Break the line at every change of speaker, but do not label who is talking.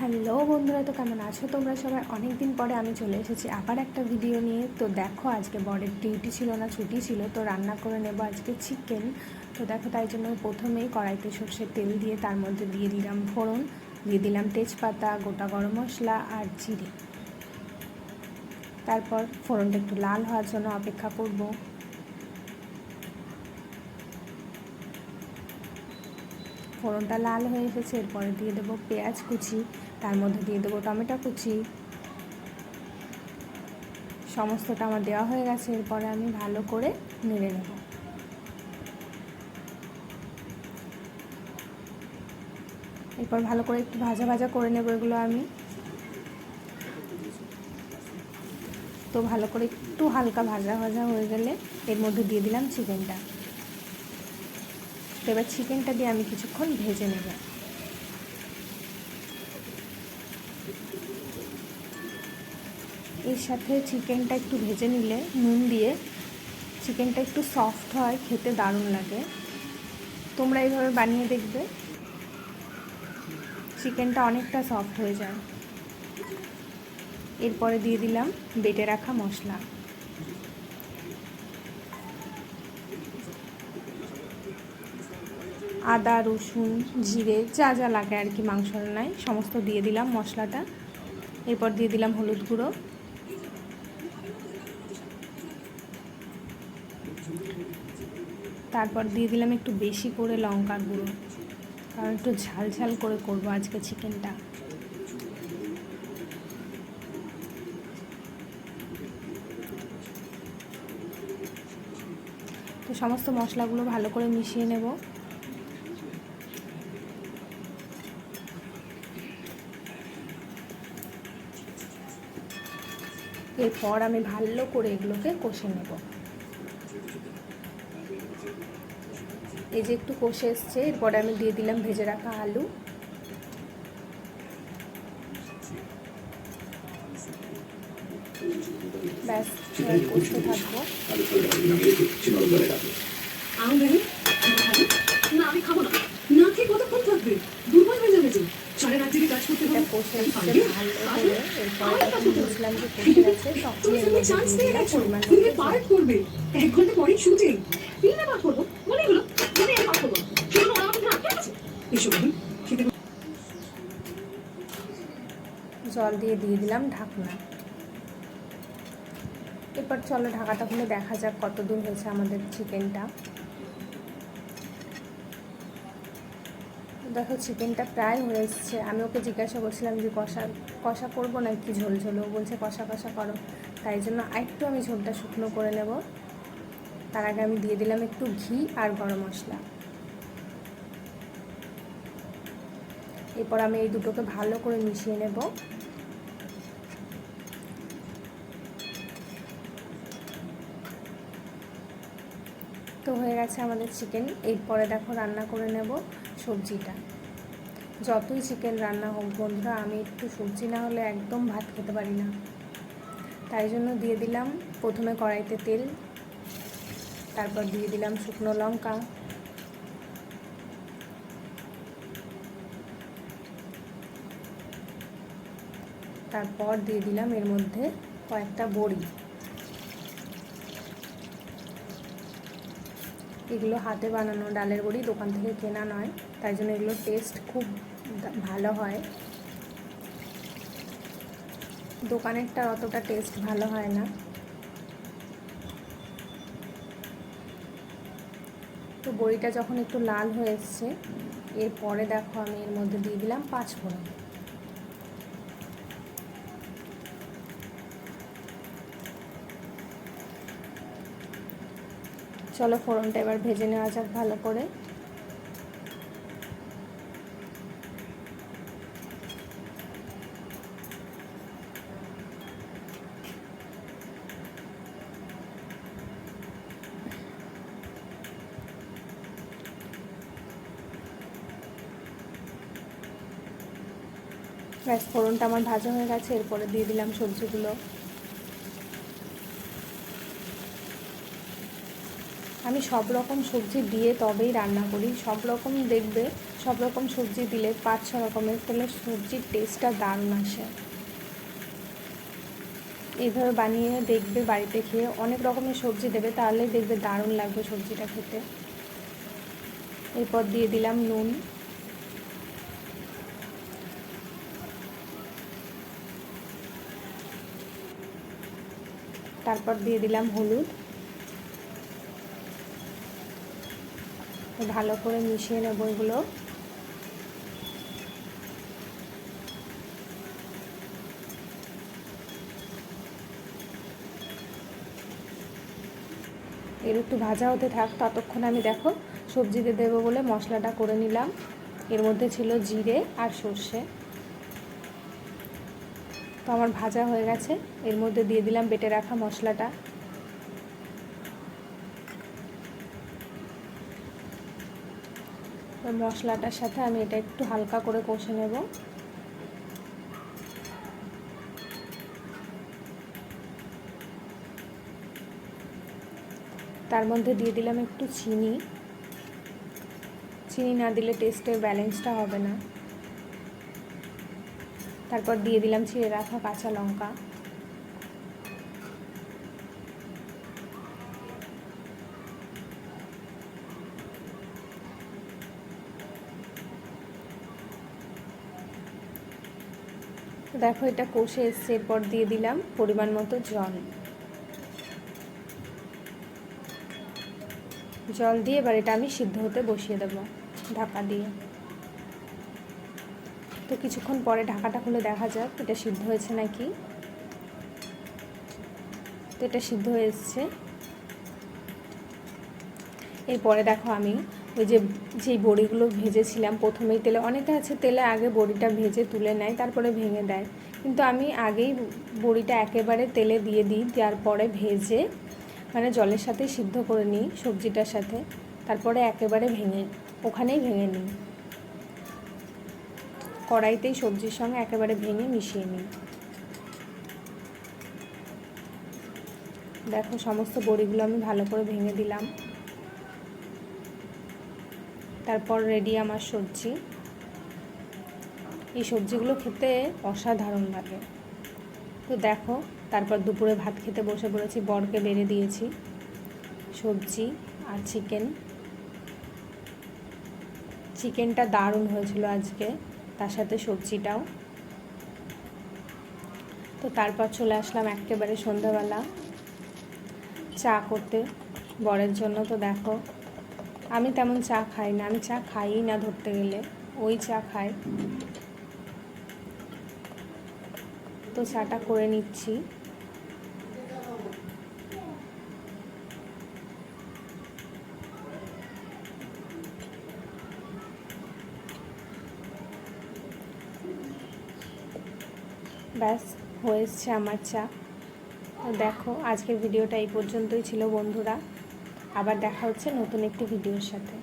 Hello বন্ধুরা, তো কেমন আছো? তোমরা সবাই অনেক দিন পরে আমি চলে এসেছি আবার একটা ভিডিও নিয়ে। তো দেখো, আজকে বরের ডিউটি ছিল না, ছুটি ছিল, তো রান্না করে নেব আজকে চিকেন তো দেখো, তাই জন্য প্রথমেই কড়াইতে সর্ষের তেল দিয়ে তার মধ্যে দিয়ে দিলাম ফোড়ন, দিয়ে দিলাম তেজপাতা, গোটা গরম মশলা আর জিরে। তারপর ফোড়নটা একটু লাল হওয়ার জন্য অপেক্ষা করব। ফোড়নটা লাল হয়ে এসেছে, এরপরে দিয়ে দেবো পেঁয়াজ কুচি। তার মধ্যে দিয়ে দেবো টমেটো কুচি। সমস্তটা আমার দেওয়া হয়ে গেছে, এরপরে আমি ভালো করে নেড়ে নেব। এরপর ভালো করে একটু ভাজা ভাজা করে নেব এগুলো আমি। তো ভালো করে একটু হালকা ভাজা ভাজা হয়ে গেলে এর মধ্যে দিয়ে দিলাম চিকেনটা তো এবার চিকেনটা দিয়ে আমি কিছুক্ষণ ভেজে নেব। এর সাথে চিকেনটা একটু ভেজে নিলে, নুন দিয়ে চিকেনটা একটু সফট হয়, খেতে দারুণ লাগে। তোমরা এইভাবে বানিয়ে দেখবে। চিকেনটা অনেকটা সফট হয়ে যায়। এরপরে দিয়ে দিলাম বেটে রাখা মশলা। আদা, রসুন, জিরে, যা যা লাগে আর কি মাংস রান্নায়, সমস্ত দিয়ে দিলাম মশলাটা। এরপর দিয়ে দিলাম হলুদ গুঁড়ো। তারপর দিয়ে দিলাম একটু বেশি করে লঙ্কার গুঁড়ো। কারণ একটু ঝাল ঝাল করে করব আজকে চিকেনটা। তো সমস্ত মশলাগুলো ভালো করে মিশিয়ে নেব। এরপর আমি ভালো করে এগুলোকে কষে নেব। এই যে একটু কষে এসছে এরপরে আমি দিয়ে দিলাম ভেজে রাখা আলু। ব্যাস কষতে থাকব।
না আমি খাব না। না খেয়ে কতক্ষণ থাকবে? দুর্বল হয়ে যাবে সারা রাত জেগে কাজ করতে হবে
কষে
আমি
এসছে ভালো করে। এরপরে বুঝলাম যে কষে গেছে তখন
তুমি
এর
তুমি
মধ্যে
চান্স পেয়ে গেছো। তুমি পার্ট করবে। এক ঘণ্টা পরেই শুটিং ফিল্মে পাঠ করব মনে হলো মনে হয় পাঠ করব সেগুলো ওরা আমাকে আটকে আছে এসো বলুন খেতে
জল দিয়ে দিয়ে দিলাম ঢাকনা। এরপর চলো ঢাকাটা খুলে দেখা যাক কত দূর হয়েছে আমাদের চিকেনটা। দেখো চিকেনটা প্রায় হয়ে এসছে। আমি ওকে জিজ্ঞাসা করছিলাম যে কষা কষা করব না কি ঝোল ঝোল? ও বলছে কষা কষা করো। তাই জন্য আরেকটু আমি ঝোলটা শুকনো করে নেব। তার আগে আমি দিয়ে দিলাম একটু ঘি আর গরম মশলা। এরপর আমি এই দুটোকে ভালো করে মিশিয়ে নেব। হয়ে গেছে আমাদের চিকেন এরপরে দেখো রান্না করে নেব সবজিটা। যতই চিকেন রান্না হোক বন্ধুরা, আমি একটু সবজি না হলে একদম ভাত খেতে পারি না। তাই জন্য দিয়ে দিলাম প্রথমে কড়াইতে তেল, তারপর দিয়ে দিলাম শুকনো লঙ্কা। তারপর দিয়ে দিলাম এর মধ্যে কয়েকটা বড়ি। এগুলো হাতে বানানো ডালের বড়ি দোকান থেকে কেনা নয়, তাই জন্য এগুলোর টেস্ট খুব ভালো হয়। দোকানেরটা অতটা টেস্ট ভালো হয় না। তো বড়িটা যখন একটু লাল হয়ে এসছে, এরপরে দেখো আমি এর মধ্যে দিয়ে দিলাম পাঁচ ফোড়ন। চলো ফোড়নটা এবার ভেজে নেওয়া যাক ভালো করে। ব্যাস, ফোড়নটা আমার ভাজা হয়ে গেছে, এরপরে দিয়ে দিলাম সবজিগুলো। আমি সব রকম সবজি দিয়ে তবেই রান্না করি। সব রকম দেখবে, সব রকম সবজি দিলে পাঁচ, ছ রকমের তাহলে সবজির টেস্টটা দারুণ আসে। এইভাবে বানিয়ে দেখবে বাড়িতে খেয়ে অনেক রকমের সবজি দেবে তাহলেই দেখবে দারুণ লাগবে সবজিটা খেতে। এরপর দিয়ে দিলাম নুন। তারপর দিয়ে দিলাম হলুদ। ভালো করে মিশিয়ে নেব এগুলো। এর একটু ভাজা হতে থাক, ততক্ষণ আমি দেখো সবজিতে দেবো বলে মশলাটা করে নিলাম। এর মধ্যে ছিল জিরে আর সর্ষে। তো আমার ভাজা হয়ে গেছে। এর মধ্যে দিয়ে দিলাম বেটে রাখা মশলাটা। মশলাটার সাথে আমি এটা একটু হালকা করে কষে নেব। তার মধ্যে দিয়ে দিলাম একটু চিনি। চিনি না দিলে টেস্টের ব্যালেন্সটা হবে না। তারপর দিয়ে দিলাম ছিঁড়ে রাখা কাঁচা লঙ্কা। দেখো, এটা কষে এসছে, এরপর দিয়ে দিলাম পরিমাণ মতো জল। জল দিয়ে এবার এটা আমি সিদ্ধ হতে বসিয়ে দেবো ঢাকা দিয়ে। তো কিছুক্ষণ পরে ঢাকাটা খুলে দেখা যাক, এটা সিদ্ধ হয়েছে নাকি। তো এটা সিদ্ধ হয়ে এসছে। এরপরে দেখো আমি ওই যে যেই বড়িগুলো ভেজেছিলাম, প্রথমেই তেলে, অনেকে আছে তেলে আগে বড়িটা ভেজে তুলে নেয়, তারপরে ভেঙে দেয়। কিন্তু আমি আগেই বড়িটা একেবারে তেলে দিয়ে দিই, দেওয়ার পরে ভেজে মানে জলের সাথে সিদ্ধ করে নিই সবজিটার সাথে, তারপরে একেবারে ভেঙে, ওখানেই ভেঙে নিই। কড়াইতেই সবজির সঙ্গে একেবারে ভেঙে মিশিয়ে নিই। দেখো, সমস্ত বড়িগুলো আমি ভালো করে ভেঙে দিলাম। তারপর রেডি আমার সবজি। এই সবজিগুলো খেতে অসাধারণ লাগে। তো দেখো, তারপর দুপুরে ভাত খেতে বসে পড়েছি, বরকে বেড়ে দিয়েছি সবজি আর চিকেন চিকেনটা দারুণ হয়েছিল আজকে, তার সাথে সবজিটাও। তো তারপর চলে আসলাম একেবারে সন্ধ্যাবেলা চা করতে, বরের জন্য। তো দেখো আমি তেমন চা খাই না, আমি চা খাইই না ধরতে গেলে, ওই চা খাই। তো চাটা করে নিচ্ছি। ব্যাস, হয়েছে আমার চা। তো দেখো, আজকের ভিডিওটা এই পর্যন্তই ছিল বন্ধুরা। আবার দেখা হচ্ছে নতুন একটি ভিডিওর সাথে।